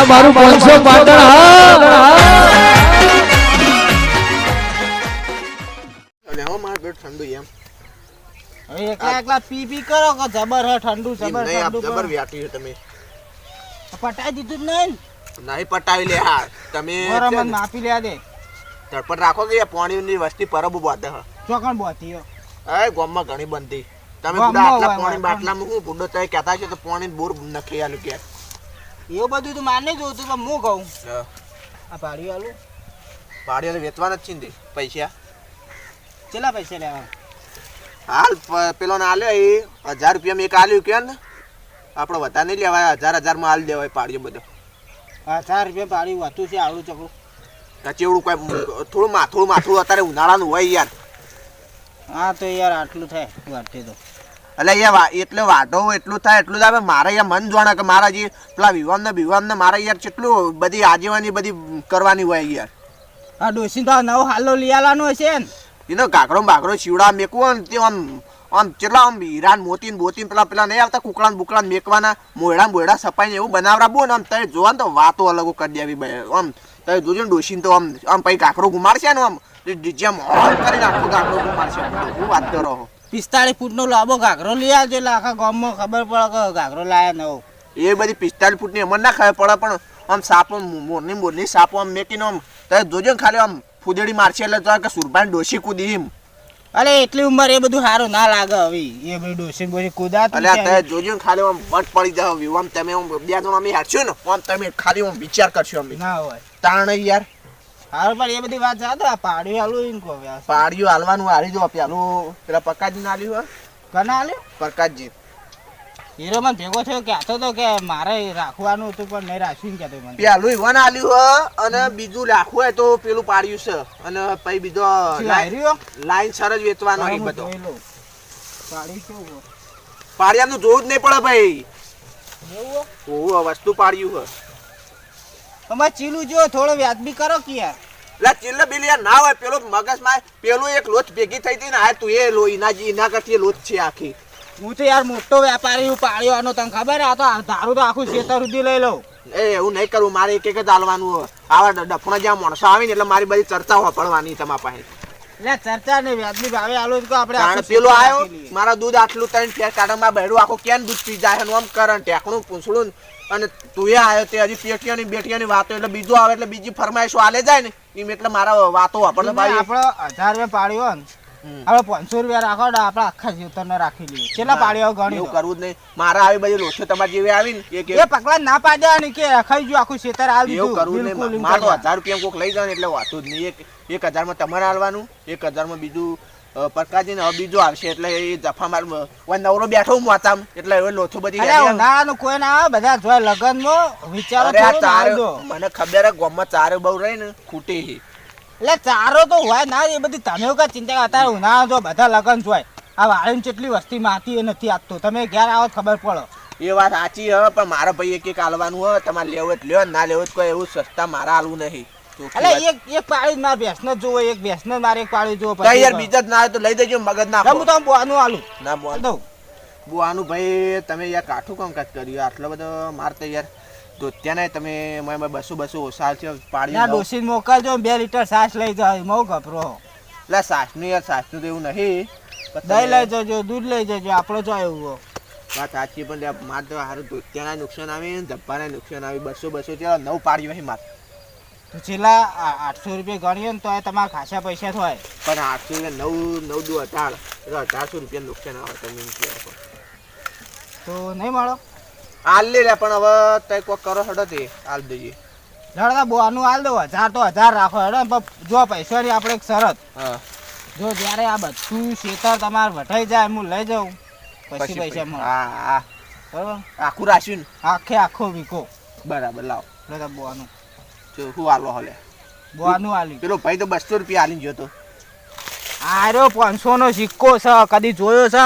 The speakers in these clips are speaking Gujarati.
આ મારું પાંચસો પાટણ હા. અને હો મારે પેટ ઠંડુ એમ. એકલા એકલા પી પી કરો કે જબર હે ઠંડુ જબર ઠંડુ જબર વ્યાટી તમે. પટાઈ દીધું નહીં? નહીં પટાવી લે હા. તમે બરાબર છે લે દે. ધડપડ રાખો કે પાણીની વસ્તી પરબ બાંધે હ. ચોકણ બોતી હો. એ ગામમાં ઘણી બનતી. તમે આટલા પાણી. બાટલામાં હું બુડો તમે કહેતા છો તો પાણી બોર નખી આલું કે. એવું બધું તો માને જોતું પણ હું કહું. આ પાડી આલું. પાડી વેચવાના જ છે ને પૈસા. કેટલા પૈસા લેવા હાલ પેલો ને આલ્યો એ હજાર રૂપિયામાં એક આલ્યું કે ને? આપણે વધારે નહીં લેવાય હજાર હજારમાં આલ દેવાય પાડ્યો બધો. હજાર રૂપિયા પાડી વાતું છે આવડું ચકડું. તો ચેવડું કોઈ થોડું માથું માથું અત્યારે ઉનાળાનું હોય યાર. હા તો યાર આટલું થાય વાટે તો એટલે અહીંયા એટલે વાટો એટલું થાય એટલું થાય મારે અહીંયા મન જોણે કે મારા જે પેલા વિવાન ને વિવાન ને મારે યાર કેટલું બધી આજીવાની બધી કરવાની હોય યાર આ ડોસી તો નવો હાલો લઈ હશે ને એનો કાકડો બાકડો ચીવડા મેકવો ને તે આમ આમ કેટલા આમ હીરાન મોતીન બોતીન પેલા પેલા નહીં આવતા કુકડા બુકડાન મેકવાના મોયડા મોયડા સપાઈને એવું બનાવરાબો ને આમ તમે જોવા ને તો વાતો અલગ કરી દેવી આમ તમે જોજો ને ડોશીને તો આમ આમ પછી કાકડો ગુમાડશે ને આમ જેમ હોલ કરીને આખો કાકડો ગુમાડશે. હું વાત કરો પિસ્તાળીસ ફૂટનો લાંબો ઘાઘરો લઈ આવજો એટલે આખા ગામમાં ખબર પડે કે ઘાઘરો લાયા નવો. એ બધી પિસ્તાલીસ ફૂટની અમર ના ખબર પડે પણ આમ સાપો મોરની મોરની સાપો આમ મેકીને આમ તારે જોજો ને ખાલી આમ ફૂદડી મારશે એટલે તો કે સુરભાન ડોસી કૂદી એમ. અરે એટલી ઉંમર એ બધું સારું ના લાગે હવે. એ બધું ડોસી બોસી કૂદા એટલે તમે જોજો ને ખાલી આમ બટ પડી જાવ આમ તમે આમ બે જણ અમે હારશો ને આમ તમે ખાલી આમ વિચાર કરશો અમે ના હોય. તાણ યાર. હારું પણ એ બધી વાત જાતો આ પાડી આલું એમ કહો પાડીઓ હાલવાનું હારી જો પેલું પેલા પ્રકાશજી ના આલ્યું કના આલ્યું? પ્રકાશજી. હીરો મને ભેગો થયો કહેતો તો કે મારે રાખવાનું હતું પણ નહીં રાખ્યું કહેતો મને. પેલું ઈવન આલ્યું હે અને બીજું રાખવું હોય તો પેલું પાડ્યું છે. અને પછી બીજો? લાઈન સર જ વેચવાનો એ બધો? પાડિયાનું જોવું જ નહીં પડે ભાઈ. એવું ઓહો વસ્તુ પાડ્યું હે તમારે ચીલું જો થોડો વ્યાજબી કરો કે યાર એટલે ચિલ્લ બિલ યાર ના હોય પેલો મગજમાં પેલું એક લોચ ભેગી થઈ હતી ને આ તું એ લો એના જી એના કરતી લોચ છે આખી. હું તો યાર મોટો વેપારી હું પાડ્યો આનો તને ખબર? આ તો ધારું તો આખું ખેતર સુધી લઈ લઉં. એ એવું નહીં કરવું મારે એક એક જ હાલવાનું આવા ડફણા જ્યાં માણસો આવીને એટલે મારી બધી ચર્ચા વાપરવાની તમારા પાસે. એટલે ચર્ચા ને વ્યાજબી ભાવે આલો તો આપણે કારણ પેલો ખેતર આવ્યો મારા દૂધ આટલું ત્રણ ફેર કાઢવામાં બેડું આખું કેન દૂધ પી જાય એનું આમ કરણ ટેકણું પૂંછડું અને તું એ આવ્યો તે હજી પેટીઓની બેટીઓની વાતો એટલે બીજું આવે એટલે બીજી ફરમાઈશો આલે જાય ને? એમ એટલે મારા વાતો આપણને ભાઈ ભાઈ. આપણો હજાર રૂપિયા પાડ્યો ને. આપણે પાંચસો રૂપિયા રાખો ને આપણે આખા જીવતરને રાખી લઈએ કેટલા પાડ્યો ગણી કરવું જ નહીં. મારા આવી બધી લોચો તમારી જેવી આવી ને એક એ પગલા ના પાડ્યા ને કે રખાઈ ગયું આખું ખેતર આવી એવું કરવું નહીં. મારે. હજાર રૂપિયા કોક લઈ જાવ ને એટલે વાતું જ નહીં. એક એક હજારમાં તમારે હાલવાનું એક હજારમાં બીજું અ, પ્રકાશજી ને બીજો આવશે એટલે એ જફા માર નવરો બેઠો હું વાતામ એટલે હવે લોચો બધી ના હેડી કોઈ ના બધા જોય લગનમાં વિચારો અરે આ થોડું ના ચારે આવજો. મને ખબર ગોમમાં ચારે બહુ રહી ને ખૂટી. એટલે ચારો તો હોય ના એ બધી તમે કા ચિંતા અત્યારે ઉનાળા તો બધા લગન જોય. આ વાળીને કેટલી વસ્તી માતી એ નથી આપતો. તમે ઘેર આવો ખબર પડો. એ વાત સાચી હ પણ મારા ભાઈ એક એક હાલવાનું હોય તમારે લેવો જ લ્યો ના લેવો જ કોઈ એવું સસ્તા મારા હાલવું નહીં. એટલે એક એક પાળી મારે ભેંસને જ જોવો એક ભેંસને મારે એક પાડી જોવો યાર બીજા જ ના તો લઈ દેજો મગજ ના હું તો બોવાનું આલું. ના બોલ. દઉં. બુઆનું ભાઈ તમે યાર કાઠું કામકાજ કર્યું આટલો બધો માર તો યાર તો ત્યાં તમે મને બસો બસો ઓછા છે પાડી ના. ડોસીને મોકલજો બે લીટર સાસ લઈ જાવ મઉ ગભરો. એટલે સાસનું યાર સાસનું તો એવું નહીં. દહીં લઈ જજો દૂધ લઈ જજો આપણો જો એવું વાત સાચી પણ માર તો હારું ધોતિયાના નુકસાન આવે ને ધબ્બાના નુકસાન આવે બસો બસો ચાલો નવ પાડ્યું હોય માર. તો છેલ્લા આઠસો રૂપિયા ગણીએ ને તો એ તમારા ખાસા પૈસા થાય. પણ આઠસો રૂપિયા નવ નવ દુ અઢાર એટલે અઢારસો રૂપિયા નુકસાન આવે તમે એમ. તો નહીં મળો? હાલ લે લે પણ હવે તઈ કોક કરો હડો તે હાલ દઈએ જડતા બોવાનું હાલ દો હજાર તો હજાર રાખો હેડો જો પૈસા ની આપણે એક શરત. જો જ્યારે આ બધું શેતર તમારે વટાઈ જાય હું લઈ જાઉં પછી પૈસા મળે. હા હા. બરાબર? આખું રાખ્યું ને? આખે આખો વીકો બરાબર લાવ. જડતા બોવાનું જો હું આલો હલે. બોવાનું આલી. પેલો ભાઈ તો બસો રૂપિયા આલી ગયો તો. આર્યો પાંચસો નો સિક્કો છે કદી જોયો છે?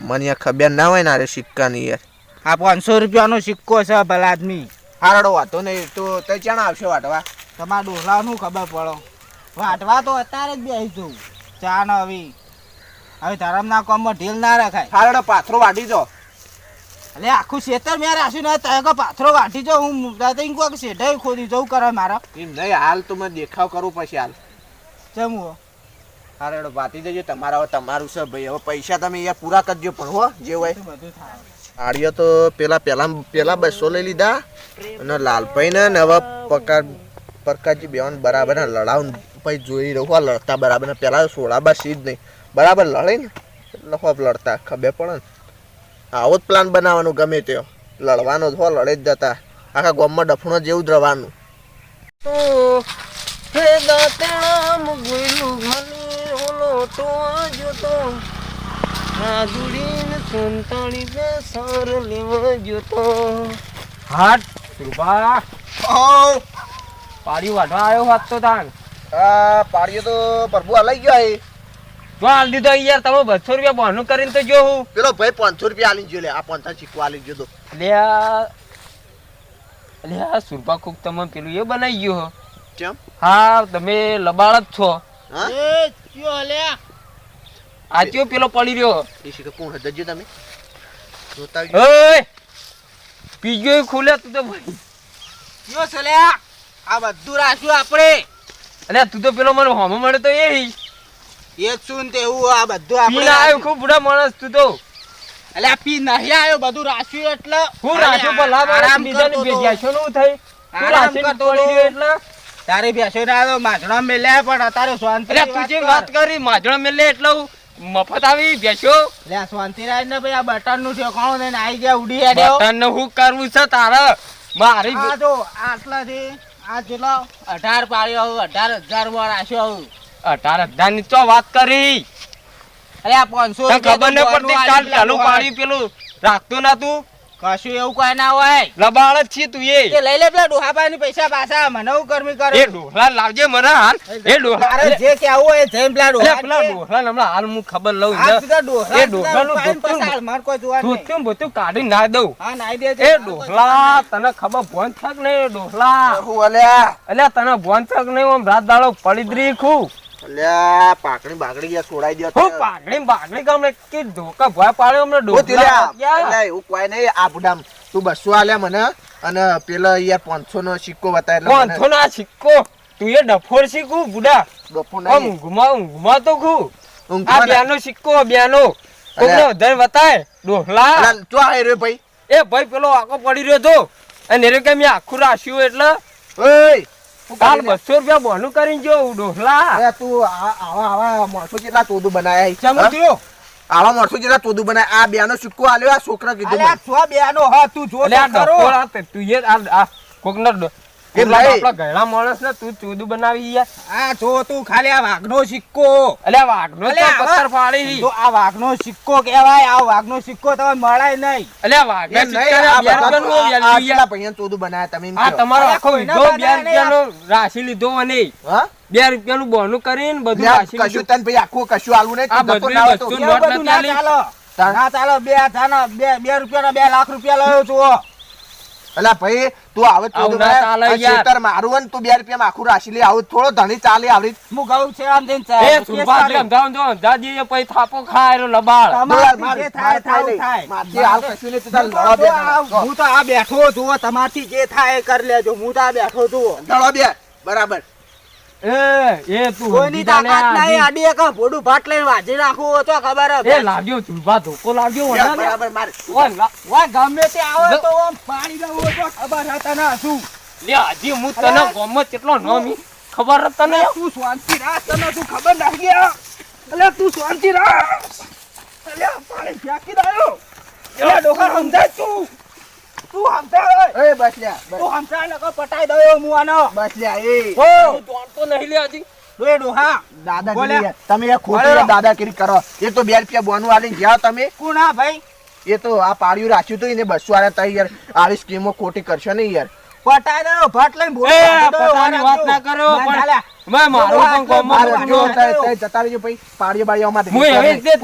મને ખબર ના હોય ને આરે સિક્કાની યાર. આ પાંચસો રૂપિયાનો સિક્કો છે ભલા આદમી. હારડો વાતો નહીં તો તે ચણ આવશે વાટવા? તમારા ડોલાનું ખબર પડો? વાટવા તો અત્યારે જ બેસી જવું ચા ન હવે હવે ધરમના કોમમાં ઢીલ ના રખાય. હારડો પાથરો વાટી જો. એટલે આખું શેતર મેં રાખ્યું ને તય પાથરો વાટી જો. હું દાદા કોઈ શેઢાઈ ખોદી જવું કરે મારા. એમ નહીં હાલ તો મને દેખાવ કરવું પછી હાલ. જેમ હો? હારડો વાટી દેજો તમારા હવે તમારું છે ભાઈ. હવે પૈસા તમે અહીંયા પૂરા કરજો પણ હો જે હોય. બધું થાય. આડિયો તો પેલા પેલા પેલા બસો લઈ લીધા અને લાલભાઈ ને હવે પકાર પરકાજી બેવાન બરાબર લડાવ પછી જોઈ રહ્યું લડતા બરાબર ને પેલા સોળાબા સીધ નહીં. બરાબર લડે ને એટલે હોપ લડતા, ખબર પડે ને. આવો જ પ્લાન બનાવવાનો ગમે તે લડવાનો જ લડે જ જતા. આખા ગામમાં ડફણો જેવું જ રહેવાનું તો જોતો સંતાણી બે સાર લેવા જોતો હાટ સુરભા પાડી વાઢવા આવ્યો હોત તો તાન આ પાડીએ તો પ્રભુ હલાઈ ગયો એ જો હાલ દીધો યાર તમે બસો રૂપિયા બહાનું કરીને તો જો હું. પેલો ભાઈ પાંચસો રૂપિયા આલી ગયો લે આ પંચાવન શીખવા આલી ગયો તો એટલે આ સુરભા કોક તમે પેલું એ બનાવી ગયો કેમ? હા તમે લબાળ જ છો. હા? એ કયો લ્યા આ પેલો પડી રહ્યો. ઈશી કે કોણ જજો તમે? જોતા. ઓય! પીજો ખુલે તું તો ભાઈ. કયો છે આ બધું રાખ્યું આપણે. અલ્યા તું તો પેલો મને હોમો મળે તો એ એ શું તે એવું આ બધું પીને આવ્યો ખૂબ બુઢા માણસ તું તો. એટલે આ પી નહીં આવ્યો બધું રાખ્યું એટલે. હું રાખ્યો ભલા માણસ આરામ બીજાને તો. નું થઈ તું આરામ તોડી. રહ્યો એટલે. તારી બેસો ને આવ્યો માછડા મેલ્યા પણ અત્યારે શાંતિ અલ્યા તું જે વાત કરી. માજણા મેલે એટલે મફત આવી બેસો. લે શાંતિરાજ ને ભાઈ આ બટનનું ઠેકાણું લઈને આવી ગયા ઉડી આડ્યો બટનનું હું કરવું છે તારે? મારી આ જો આટલાથી આ જેટલો અઢાર પાડ્યો હું હજારમાં રાખ્યો અઢાર હજારની તો વાત કરી. અરે આ પાંચસો તને ખબર ન પડતી કાલ ચાલુ પાડી પેલું રાખતો ના તું કશું એવું કઈ ના હોય. લબાળ જ છીએ તું એ. તે લઈ લે પેલા ડોહાભાઈ ની પૈસા પાછા મને હું કરમી એ ડોહલા લાવજે મને હાલ. એ ડોહલા. જે આવો એ જઈને પેલા ડોહલા પેલા ડોહલા ને હમણાં હાલ હું ખબર લઉં સીધા એ ડોહલા નું પછી માર કોઈ જોવા નહીં. ધોતું ને કાઢી ના દઉં. હા નાઈ દે એ ડોહલા તને ખબર ભોન થક નહીં ડોહલા? હું અલ્યા. અલ્યા તને ભોન થક નહીં આમ રાત દાડો પડી ખું અલ્યા પાકડી બાકડી ગયા છોડાઈ દો હું પાઘડી ને બાઘડી કે ધોકા ભોય પાડ્યો અમને ડોહલા ક્યાં? એવું કોઈ નહીં આ તું બસો આલ્યા મને અને પેલા યાર પાંચસો નો સિક્કો બતાય એટલે પાંચસો સિક્કો? તું એ બુડા? તો ખું. આ બ્યાનો સિક્કો બ્યાનો. કોકને અલ્યા. વધારે બતાય ડોહલા. ચો આય રે ભાઈ. એ ભાઈ પેલો આખો પડી રહ્યો તો. અને એને કે મેં આખું રાશ્યું એટલે. ઓય! કાલ બસો રૂપિયા બોનું કરીને જો ડોહલા. તું આવા આવા માણસો કેટલા તોદું બનાયા છે? ચમુ થયો? આવા માણસો જેટલા તોદું બનાય. આ બેનો સિક્કો આલ્યો આ છોકરા કીધું. છો બેનો હા તું જો આ તો એ આ કોકના એ ભાઈ. આપણા ઘરડા માણસ ને તું ચોદું બનાવી યાર. આ જો તું ખાલી આ વાઘનો સિક્કો. આ વાઘનો અલે તો પથ્થર ફાડી. તો આ વાઘનો સિક્કો કહેવાય આ વાઘનો સિક્કો તમે મળાય નહીં. આ વાઘના નહીં, આ બે બધા રૂપિયાનું તો- આ- value આ યાર. કેટલા પૈયાનું બનાયા તમે આ તમારો આખો બનાવ્યા નહીં, રૂપિયાનો રાશી લીધો અને હા? બે રૂપિયાનું બોનું કરીને બધું રાશી કશું તને ભાઈ આખું કશું આલું નહીં? આ બધું ના. વસ્તુ નોટ ના ના ચાલે. ના ચાલો બે હજારના બે બે રૂપિયાના બે લાખ રૂપિયા લાવ્યો છું અલા ભાઈ તું આવે તો આવું ના ચાલે યાર. ખેતર મારું હોય ને તું બે રૂપિયામાં આખું રાશી લે આવું થોડો ધણી ચાલે આવડી. હું કહું છે આમ જઈને એ કાઢે. અમદાવાદ જો જઈએ પછી થાપો ખાય રો લબાળ તમારથી મારે- થાય થાય. થાય. માથે હાલ કશું ને તું લડો બે આ- હું તો આ બેઠો છું તમારથી જે થાય કર કરી લેજો. હું તો આ બેઠો છું લડો બે. બરાબર. એ એ તું કોઈની સમજી જા લે તાકાત નહીં આડી એક ભોડું ભાટ લઈને વાજી નાખવું તો ખબર એ લાગ્યો સુરભા ધોકો લાગ્યો બે, બરાબર મારે. ઓય ગમે તે આવે તો આમ પાડી દઉં તો ખબર હે તને શું. લે હજી હું તને અરે. ગોમમાં કેટલો નોમી. ખબર તને? તું શાંતિ રાખ તને તું ખબર નથી ગયા તું શાંતિ રાખ. પાણી ફેંકી દાયો સમજાય તું. તું સમજાય એ બસ. લ્યા તું સમજાય ને પટાઈ દયો હું આનો બસ લ્યા એ ઓ તું નહીં લે હજી. ડોહે ડોહા દાદાગીરી તમે ખોટી દાદાગીરી કરો. એ તો બે રૂપિયા બોનું આલી ગયા તમે. કોણ આ ભાઈ? એ તો આ પાડ્યું રાખ્યું હતું એને બસો તા યાર. આવી સ્કીમો ખોટી કરશો નહીં યાર. પટાઈ દો ભાટ લઈને બોલ વાત ના કરો પણ મારું પણ જો જતા રહેજો ભાઈ પાડ્યો હું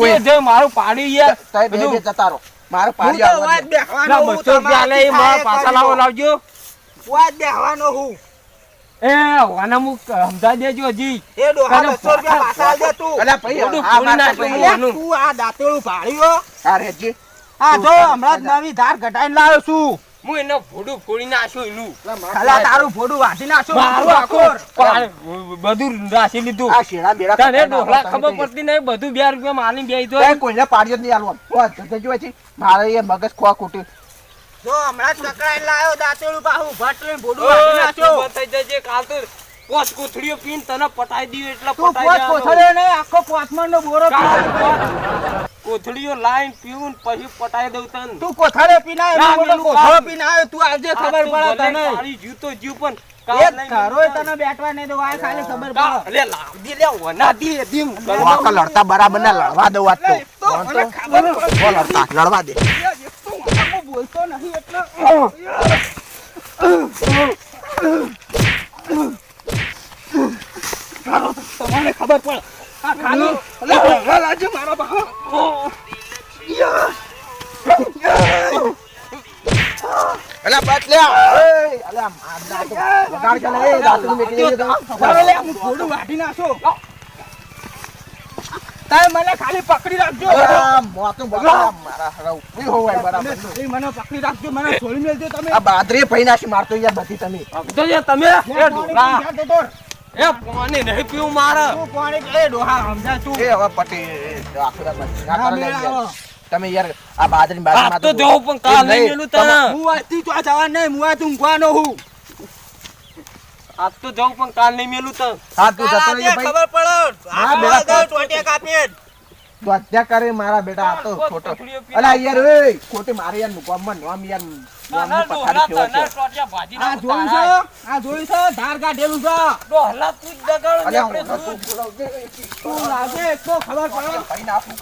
તે જે મારું પાડ્યું યાર. બધું જતા રહો. મારો હું આવો વાત બેહવાનો હું બસો રૂપિયા લે મારા થાય પાછા લાવો લાવજો. વાત બેહવાનો હું. એ વાના મુ સમજા દેજો હજી. એ ડોહા તને બસો રૂપિયા પાછા દે તું. અલા ભાઈ આ. અલ્યા, તું આ દાંતેડું ભાળ્યો અરે જી આ જો હમણાં જ નવી ધાર ઘટાઈને લાવ્યો છું. હું એનો ફોડું ફોડી નાખ્યું એનું. ખાલા તારું ફોડું વાટી નાખશો મારું આખું બધું રાસી લીધું. આ શેડા બેડા તને ડોહલા ખબર પડતી નહીં બધું બે રૂપિયા માલી બે તો એ કોઈને પાડ્યો જ નહીં આલવા ઓ જતો જોવે છે મારે એ મગજ ખોવા ખોટી. જો હમણાં જ લાયો દાંતેડું બાહુ ભટલે લઈને ફોડું વાટી નાખ્યો. થઈ જશે કાલ તો પોસ કોથળીઓ પીન તને પટાઈ દીયો એટલે તું પટાઈ પોત પોસ કોથળ્યો નહીં આખો પોચમણનો બોરો પીધો. કોથળીઓ લાઈન પીવું પછી પટાઈ દઉં તને. તું કોથળે પીના કોથળો. આવ્યો. તું આજે ખબર પડે તને. તારી જીવ જીવ પણ લડવા દે બોલતો નહીં એટલે તમને ખબર પડે. મને ખાલી પકડી રાખજો. મને પકડી રાખજો મને છોડી મેળજો તમે. આ બાદરી પૈનાશી મારતો યાર બધી તમે. તમે. એ પાણી નહીં પીવું મારે. તું પાણી એ ડોહા સમજા તું. એ હવે પટી આખરા. યાર. તમે યાર આ બાદરી આ તો જોઉં પણ કાલ નહીં મેલું તને. હું આજથી તો આ જવા નહીં હું આજ ઊંઘવાનો હું. આજ તો જાઉં પણ કાલ નહીં મેલું તો હા તું જતો રહેજે ભાઈ. પડે. હા, બેટા, તો- ટોટિયા કાપીએ તું હત્યા કરે મારા બેટા આ તો ખોટો અલા યાર ઓય ખોટી મારી યાર મુકામમાં નોમ યાર પથારી આ જોયું છે? આ જોયું છે? ધાર કાઢેલું છે? તું જ દગાડ આપણે તું બોલાવજે. તું લાગે? તો ખબર પડે. ભાઈ નાખું